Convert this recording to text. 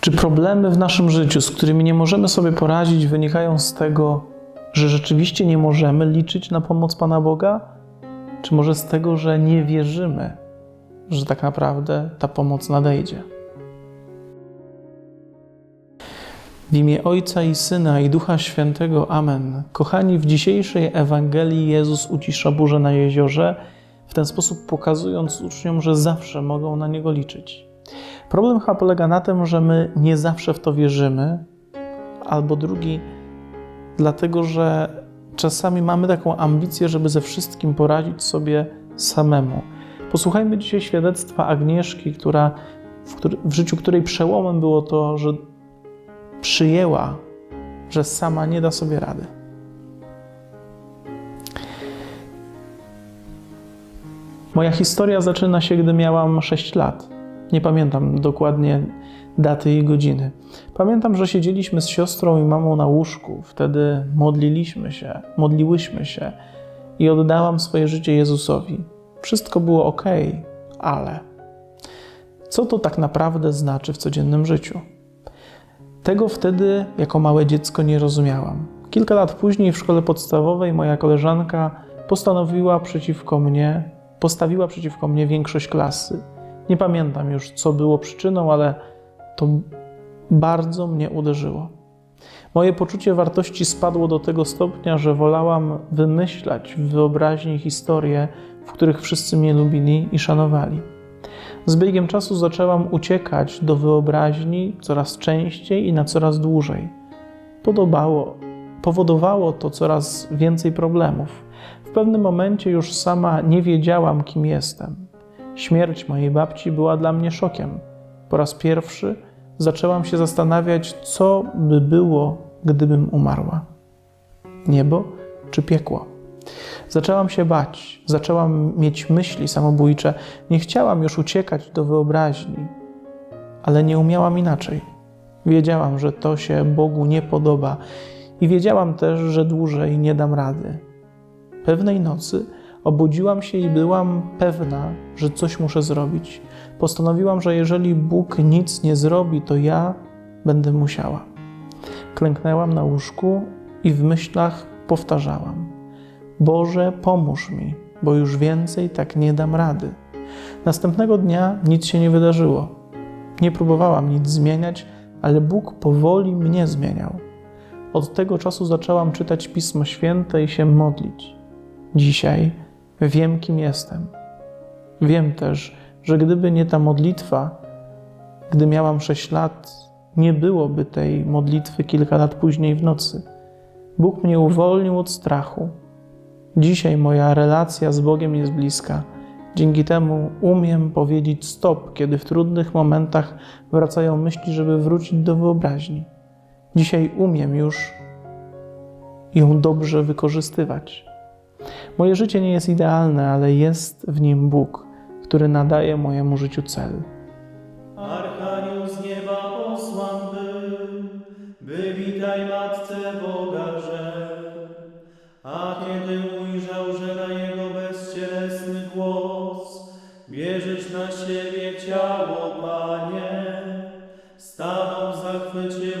Czy problemy w naszym życiu, z którymi nie możemy sobie poradzić, wynikają z tego, że rzeczywiście nie możemy liczyć na pomoc Pana Boga? Czy może z tego, że nie wierzymy, że tak naprawdę ta pomoc nadejdzie? W imię Ojca i Syna i Ducha Świętego. Amen. Kochani, w dzisiejszej Ewangelii Jezus ucisza burzę na jeziorze, w ten sposób pokazując uczniom, że zawsze mogą na Niego liczyć. Problem chyba polega na tym, że my nie zawsze w to wierzymy, albo drugi, dlatego że czasami mamy taką ambicję, żeby ze wszystkim poradzić sobie samemu. Posłuchajmy dzisiaj świadectwa Agnieszki, która, w, który, w życiu której przełomem było to, że przyjęła, że sama nie da sobie rady. Moja historia zaczyna się, gdy miałam 6 lat. Nie pamiętam dokładnie daty i godziny. Pamiętam, że siedzieliśmy z siostrą i mamą na łóżku. Wtedy modliliśmy się, modliłyśmy się i oddałam swoje życie Jezusowi. Wszystko było ok, ale co to tak naprawdę znaczy w codziennym życiu? Tego wtedy jako małe dziecko nie rozumiałam. Kilka lat później w szkole podstawowej moja koleżanka postanowiła przeciwko mnie, postawiła przeciwko mnie większość klasy. Nie pamiętam już, co było przyczyną, ale to bardzo mnie uderzyło. Moje poczucie wartości spadło do tego stopnia, że wolałam wymyślać w wyobraźni historie, w których wszyscy mnie lubili i szanowali. Z biegiem czasu zaczęłam uciekać do wyobraźni coraz częściej i na coraz dłużej. Podobało, powodowało to coraz więcej problemów. W pewnym momencie już sama nie wiedziałam, kim jestem. Śmierć mojej babci była dla mnie szokiem. Po raz pierwszy zaczęłam się zastanawiać, co by było, gdybym umarła. Niebo czy piekło? Zaczęłam się bać, zaczęłam mieć myśli samobójcze. Nie chciałam już uciekać do wyobraźni, ale nie umiałam inaczej. Wiedziałam, że to się Bogu nie podoba i wiedziałam też, że dłużej nie dam rady. Pewnej nocy obudziłam się i byłam pewna, że coś muszę zrobić. Postanowiłam, że jeżeli Bóg nic nie zrobi, to ja będę musiała. Klęknęłam na łóżku i w myślach powtarzałam: Boże, pomóż mi, bo już więcej tak nie dam rady. Następnego dnia nic się nie wydarzyło. Nie próbowałam nic zmieniać, ale Bóg powoli mnie zmieniał. Od tego czasu zaczęłam czytać Pismo Święte i się modlić. Dzisiaj wiem, kim jestem. Wiem też, że gdyby nie ta modlitwa, gdy miałam 6 lat, nie byłoby tej modlitwy kilka lat później w nocy. Bóg mnie uwolnił od strachu. Dzisiaj moja relacja z Bogiem jest bliska. Dzięki temu umiem powiedzieć stop, kiedy w trudnych momentach wracają myśli, żeby wrócić do wyobraźni. Dzisiaj umiem już ją dobrze wykorzystywać. Moje życie nie jest idealne, ale jest w nim Bóg, który nadaje mojemu życiu cel. Archanioł z nieba posłan był, by witaj Matce Boga rzekł. A kiedy ujrzał, że na jego bezcielesny głos bierzesz na siebie ciało, Panie, stanął w zachwycie